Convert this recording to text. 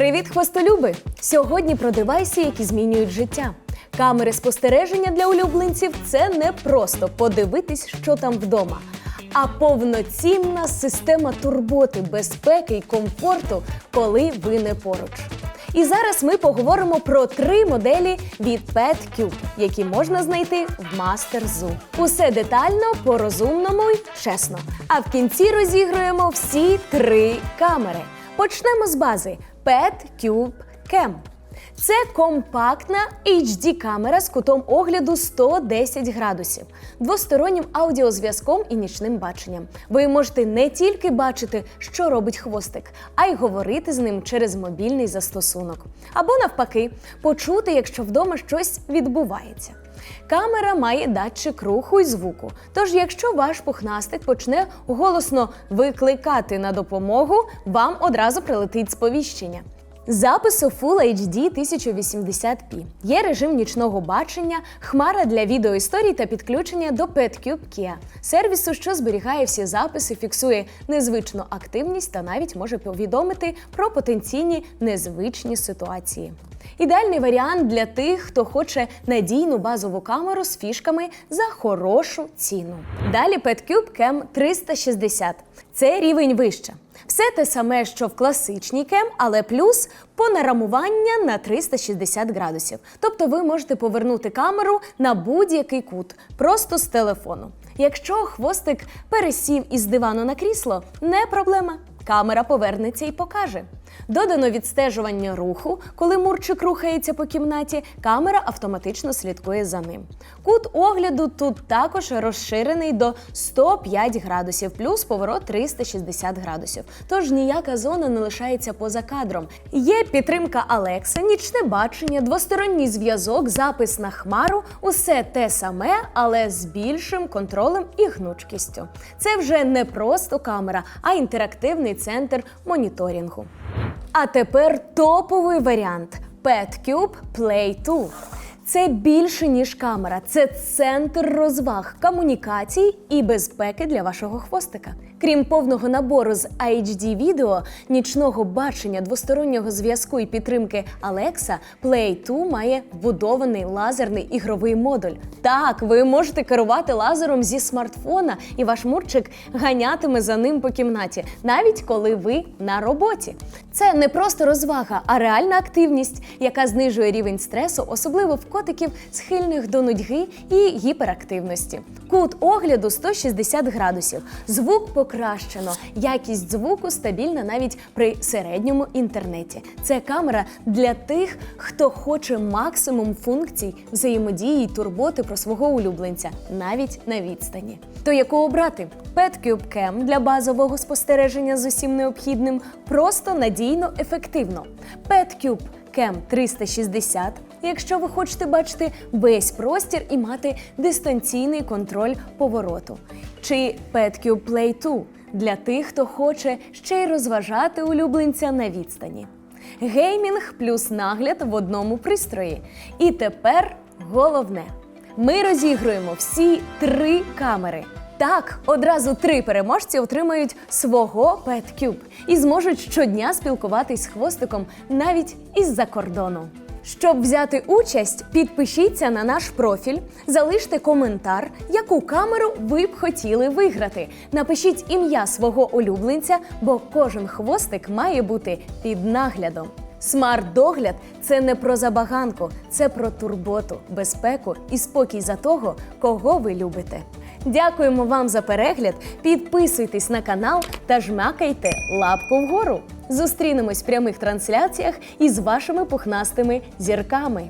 Привіт, хвостолюби! Сьогодні про девайси, які змінюють життя. Камери спостереження для улюбленців це не просто подивитись, що там вдома, а повноцінна система турботи, безпеки і комфорту, коли ви не поруч. І зараз ми поговоримо про три моделі від PetCube, які можна знайти в Master. Усе детально, по-розумному й чесно. А в кінці розіграємо всі три камери. Почнемо з бази PetCube Cam. Це компактна HD-камера з кутом огляду 110 градусів, двостороннім аудіозв'язком і нічним баченням. Ви можете не тільки бачити, що робить хвостик, а й говорити з ним через мобільний застосунок. Або навпаки, почути, якщо вдома щось відбувається. Камера має датчик руху і звуку. Тож, якщо ваш пухнастик почне голосно викликати на допомогу, вам одразу прилетить сповіщення. Запису Full HD 1080p. Є режим нічного бачення, хмара для відеоісторій та підключення до PetCube Kia, сервісу, що зберігає всі записи, фіксує незвичну активність та навіть може повідомити про потенційні незвичні ситуації. Ідеальний варіант для тих, хто хоче надійну базову камеру з фішками за хорошу ціну. Далі PetCube Cam 360. Це рівень вище. Все те саме, що в класичній кем, але плюс понарамування на 360 градусів. Тобто ви можете повернути камеру на будь-який кут, просто з телефону. Якщо хвостик пересів із дивану на крісло, не проблема. Камера повернеться і покаже. Додано відстежування руху, коли мурчик рухається по кімнаті, камера автоматично слідкує за ним. Кут огляду тут також розширений до 105 градусів, плюс поворот 360 градусів. Тож ніяка зона не лишається поза кадром. Є підтримка Alexa, нічне бачення, двосторонній зв'язок, запис на хмару усе те саме, але з більшим контролем і гнучкістю. Це вже не просто камера, а інтерактивний центр моніторингу. А тепер топовий варіант PetCube Play 2. Це більше ніж камера, це центр розваг, комунікацій і безпеки для вашого хвостика. Крім повного набору з HD відео, нічного бачення, двостороннього зв'язку і підтримки Alexa, Play 2 має вбудований лазерний ігровий модуль. Так, ви можете керувати лазером зі смартфона, і ваш мурчик ганятиме за ним по кімнаті, навіть коли ви на роботі. Це не просто розвага, а реальна активність, яка знижує рівень стресу, особливо в котиків, схильних до нудьги і гіперактивності. Кут огляду 160 градусів. Звук покращено, якість звуку стабільна навіть при середньому інтернеті. Це камера для тих, хто хоче максимум функцій, взаємодії й турботи про свого улюбленця, навіть на відстані. То яку обрати? PetCube Cam для базового спостереження з усім необхідним просто надійно ефективно. PetCube Cam 360, якщо ви хочете бачити весь простір і мати дистанційний контроль повороту. Чи PetCube Play 2 для тих, хто хоче ще й розважати улюбленця на відстані. Геймінг плюс нагляд в одному пристрої. І тепер головне: ми розігруємо всі три камери. Так, одразу три переможці отримають свого PetCube і зможуть щодня спілкуватись з хвостиком навіть із-за кордону. Щоб взяти участь, підпишіться на наш профіль, залиште коментар, яку камеру ви б хотіли виграти. Напишіть ім'я свого улюбленця, бо кожен хвостик має бути під наглядом. Смарт-догляд це не про забаганку, це про турботу, безпеку і спокій за того, кого ви любите. Дякуємо вам за перегляд. Підписуйтесь на канал та жмакайте лапку вгору. Зустрінемось в прямих трансляціях із вашими пухнастими зірками.